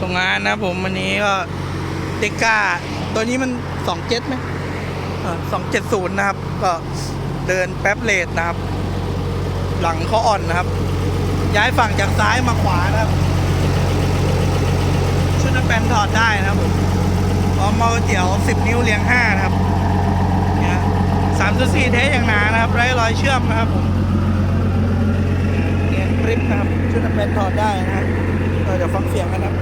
ส่งงานนะผมวันนี้ก็เดก้าตัวนี้มันสองเจ็ดไหมสองเจ็ดศูนย์นะครับ ก็เดินแป๊บเลทนะครับ หลังเขาอ่อนนะครับ ย้ายฝั่งจากซ้ายมาขวานะครับ ชุดน้ำแปนถอดได้นะครับผมพร้อมเมาเตี๋ยวสิบนิ้วเรียงห้านะครับเนี่ยสามจุดสี่เทสอย่างหนานะครับไร้รอยเชื่อมนะครับผมเนี่ยริปนะครับ ชุดน้ำแปนถอดได้นะครับเราจะฟังเสียงกันนะครับ